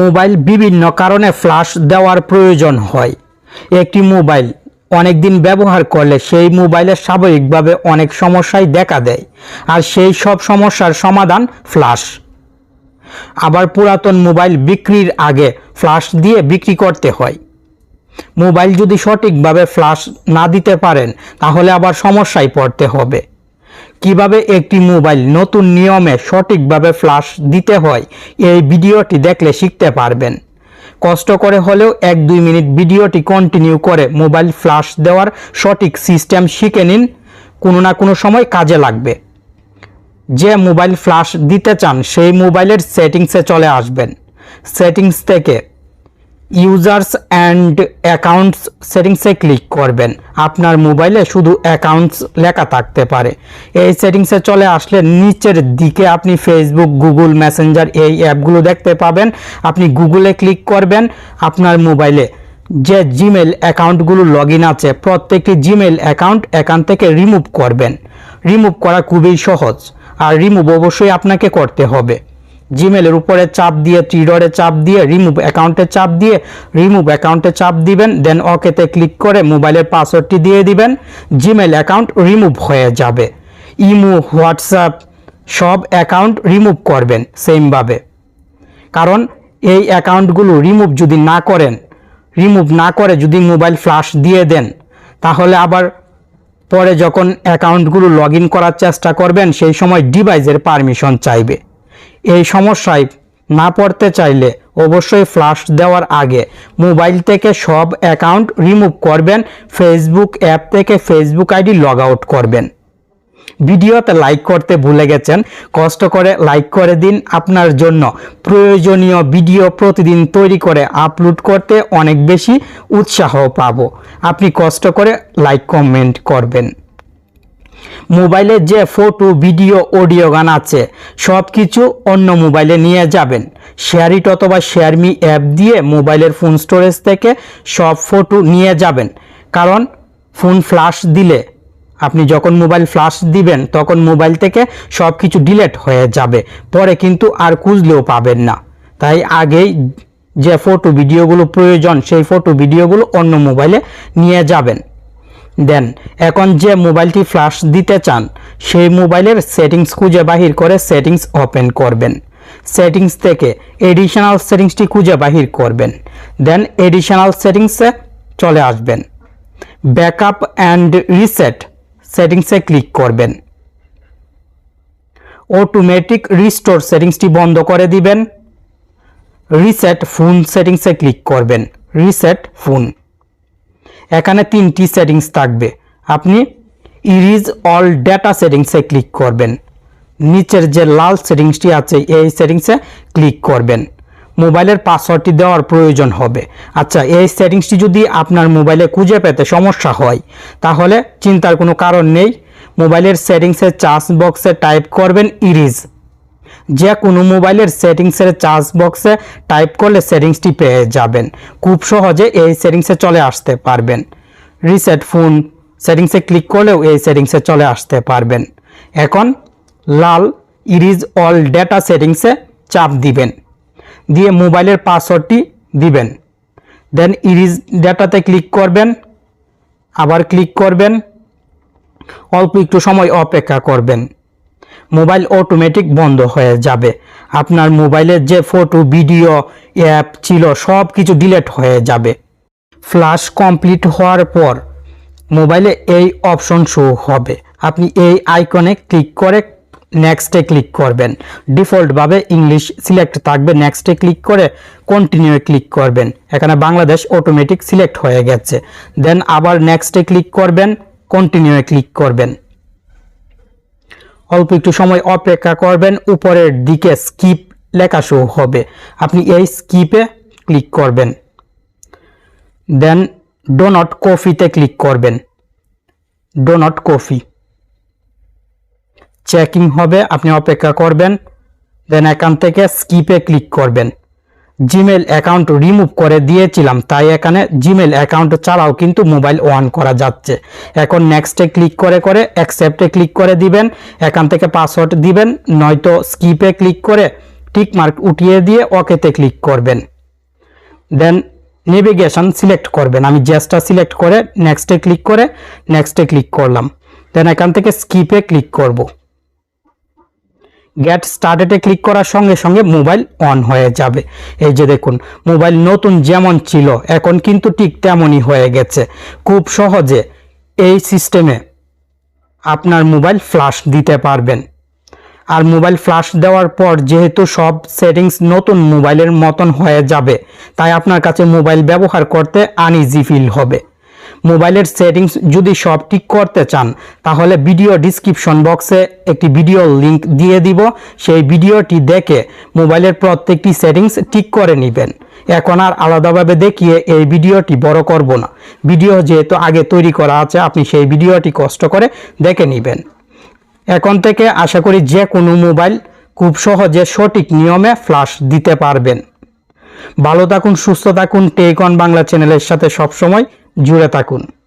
Mobile বিভিন্ন কারণে flush দেওয়ার প্রয়োজন হয়। একটি মোবাইল অনেক দিন ব্যবহার করলে সেই মোবাইলের স্বাভাবিকভাবে অনেক সমস্যাই দেখা দেয় আর সেই সব সমস্যার সমাধান ফ্লাশ। আবার পুরাতন মোবাইল বিক্রির আগে ফ্লাশ দিয়ে বিক্রি করতে হয়। মোবাইল যদি সঠিকভাবে ফ্লাশ না দিতে পারেন, তাহলে আবার সমস্যায় পড়তে হবে। কীভাবে একটি মোবাইল নতুন নিয়মে সঠিকভাবে ফ্লাশ দিতে হয়, এই ভিডিওটি দেখলে শিখতে পারবেন। কষ্ট করে হলেও এক দুই মিনিট ভিডিওটি কন্টিনিউ করে মোবাইল ফ্লাশ দেওয়ার সঠিক সিস্টেম শিখে নিন, কোনো না কোনো সময় কাজে লাগবে। যে মোবাইল ফ্লাশ দিতে চান, সেই মোবাইলের সেটিংসে চলে আসবেন। সেটিংস থেকে ইউজার্স অ্যান্ড অ্যাকাউন্টস সেটিংসে ক্লিক করবেন। আপনার মোবাইলে শুধু অ্যাকাউন্টস লেখা থাকতে পারে। এই সেটিংসে চলে আসলে নিচের দিকে আপনি ফেসবুক গুগল মেসেঞ্জার এই অ্যাপগুলো দেখতে পাবেন। আপনি গুগলে ক্লিক করবেন। আপনার মোবাইলে যে জিমেল অ্যাকাউন্টগুলো লগ ইন আছে, প্রত্যেকটি জিমেল অ্যাকাউন্ট এখান থেকে রিমুভ করবেন। রিমুভ করা খুবই সহজ। আর রিমুভ অবশ্যই আপনাকে করতে হবে। জিমেলের উপরে চাপ দিয়ে ট্রিডরে চাপ দিয়ে রিমুভ অ্যাকাউন্টে চাপ দিয়ে রিমুভ অ্যাকাউন্টে চাপ দিবেন দেন ওকেতে ক্লিক করে মোবাইলের পাসওয়ার্ডটি দিয়ে দিবেন জিমেল অ্যাকাউন্ট রিমুভ হয়ে যাবে। ইমো হোয়াটসঅ্যাপ সব অ্যাকাউন্ট রিমুভ করবেন সেমভাবে কারণ এই অ্যাকাউন্টগুলো রিমুভ যদি না করেন রিমুভ না করে যদি মোবাইল ফ্লাশ দিয়ে দেন, তাহলে আবার পরে যখন অ্যাকাউন্টগুলো লগ করার চেষ্টা করবেন, সেই সময় ডিভাইসের পারমিশন চাইবে। এই সমস্যায় না পড়তে চাইলে অবশ্যই ফ্লাশ দেওয়ার আগে মোবাইল থেকে সব অ্যাকাউন্ট রিমুভ করবেন ফেসবুক অ্যাপ থেকে ফেসবুক আইডি লগ আউট করবেন। ভিডিওতে লাইক করতে ভুলে গেছেন, কষ্ট করে লাইক করে দিন আপনার জন্য। প্রয়োজনীয় ভিডিও প্রতিদিন তৈরি করে আপলোড করতে অনেক বেশি উৎসাহ পাবো। আপনি কষ্ট করে লাইক কমেন্ট করবেন। মোবাইলে যে ফটো, ভিডিও, অডিও গান আছে, সব কিছু অন্য মোবাইলে নিয়ে যাবেন। শেয়ারিট অথবা শেয়ারমি অ্যাপ দিয়ে মোবাইলের ফোন স্টোরেজ থেকে সব ফটো নিয়ে যাবেন। কারণ ফোন ফ্লাশ দিলে, আপনি যখন মোবাইল ফ্লাশ দিবেন, তখন মোবাইল থেকে সব কিছু ডিলেট হয়ে যাবে। পরে কিন্তু আর খুঁজলেও পাবেন না। তাই আগেই যে ফটো, ভিডিওগুলো প্রয়োজন, সেই ফটো, ভিডিওগুলো অন্য মোবাইলে নিয়ে যাবেন। দেন। এখন যে মোবাইলটি ফ্লাশ দিতে চান, সেই মোবাইলের সেটিংস খুঁজে বাহির করে সেটিংস ওপেন করবেন। সেটিংস থেকে এডিশনাল সেটিংসটি খুঁজে বাহির করবেন। দেন এডিশনাল সেটিংসে চলে আসবেন। ব্যাকআপ অ্যান্ড রিসেট সেটিংসে ক্লিক করবেন। অটোমেটিক রিস্টোর সেটিংসটি বন্ধ করে দিবেন। রিসেট ফোন সেটিংসে ক্লিক করবেন। রিসেট ফোন এখানে তিনটি সেটিংস থাকবে। আপনি ইরিজ অল ডেটা সেটিংসে ক্লিক করবেন। নিচের যে লাল সেটিংসটি আছে, এই সেটিংসে ক্লিক করবেন। মোবাইলের পাসওয়ার্ডটি দেওয়ার প্রয়োজন হবে। আচ্ছা এই সেটিংসটি যদি আপনার মোবাইলে খুঁজে পেতে সমস্যা হয়, তাহলে চিন্তার কোনো কারণ নেই। মোবাইলের সেটিংসের চার্জ বক্সে টাইপ করবেন ইরিজ। যে কোনো মোবাইলের সেটিংসের চার্জ বক্সে টাইপ করলে সেটিংসটি পেয়ে যাবেন। খুব সহজে এই সেটিংসে চলে আসতে পারবেন। রিসেট ফোন, সেটিংসে ক্লিক করলেও এই সেটিংসে চলে আসতে পারবেন। এখন লাল ইরিজ অল ডেটা সেটিংসে চাপ দিবেন। দিয়ে মোবাইলের পাসওয়ার্ডটি দিবেন। দেন ইরিজ ডেটাতে ক্লিক করবেন। আবার ক্লিক করবেন। অল্প একটু সময় অপেক্ষা করবেন। মোবাইল অটোমেটিক বন্ধ হয়ে যাবে। আপনার মোবাইলের যে ফটো, ভিডিও, অ্যাপ ছিল সব কিছু ডিলেট হয়ে যাবে। ফ্লাশ কমপ্লিট হওয়ার পর মোবাইলে এই অপশন শো হবে। আপনি এই আইকনে ক্লিক করে নেক্সটে ক্লিক করবেন। ডিফল্টভাবে ইংলিশ সিলেক্ট থাকবে। নেক্সটে ক্লিক করে কন্টিনিউ ক্লিক করবেন। এখানে বাংলাদেশ অটোমেটিক সিলেক্ট হয়ে গেছে। দেন আবার নেক্সটে ক্লিক করবেন কন্টিনিউ ক্লিক করবেন। অল্প একটু সময় অপেক্ষা করবেন, উপরের দিকে স্কিপ লেখা শো হবে। আপনি এই স্কিপে ক্লিক করবেন। দেন ডোনট কফিতে ক্লিক করবেন। ডোনট কফি চেকিং হবে, আপনি অপেক্ষা করবেন। দেন এখান থেকে স্কিপে ক্লিক করবেন। জিমেল অ্যাকাউন্ট রিমুভ করে দিয়েছিলাম, তাই এখানে জিমেল অ্যাকাউন্ট ছাড়াও কিন্তু মোবাইল অন করা যাচ্ছে। এখন নেক্সটে ক্লিক করে করে অ্যাকসেপ্টে ক্লিক করে দিবেন, এখান থেকে পাসওয়ার্ড দিবেন, নয়তো স্কিপে ক্লিক করে টিক মার্ক উঠিয়ে দিয়ে ওকেতে ক্লিক করবেন। দেন নেভিগেশন সিলেক্ট করবেন, আমি জ্যাসটা সিলেক্ট করে নেক্সটে ক্লিক করে নেক্সটে ক্লিক করলাম। দেন এখান থেকে স্কিপে ক্লিক করব। গেট স্টার্টেডে ক্লিক করার সঙ্গে সঙ্গে মোবাইল অন হয়ে যাবে। এই যে দেখুন মোবাইল নতুন যেমন ছিল, এখন কিন্তু ঠিক তেমনই হয়ে গেছে। খুব সহজে এই সিস্টেমে আপনার মোবাইল ফ্লাশ দিতে পারবেন। আর মোবাইল ফ্লাশ দেওয়ার পর যেহেতু সব সেটিংস নতুন মোবাইলের মতন হয়ে যাবে, তাই আপনার কাছে মোবাইল ব্যবহার করতে আনইজি ফিল হবে। মোবাইলের সেটিংস যদি সব ঠিক করতে চান, তাহলে ভিডিও ডিসক্রিপশন বক্সে একটি ভিডিও লিংক দিয়ে দিব। সেই ভিডিওটি দেখে মোবাইলের প্রত্যেকটি সেটিংস ঠিক করে নেবেন। এখন আর আলাদাভাবে দেখিয়ে এই ভিডিওটি বড় করব না। ভিডিও যেহেতু আগে তৈরি করা আছে, আপনি সেই ভিডিওটি কষ্ট করে দেখে নেবেন। এখন থেকে আশা করি যে কোনো মোবাইল খুব সহজে সঠিক নিয়মে ফ্লাশ দিতে পারবেন। ভালো থাকুন, সুস্থ থাকুন টেক অন বাংলা চ্যানেলের সাথে সবসময় জুড়ে থাকুন।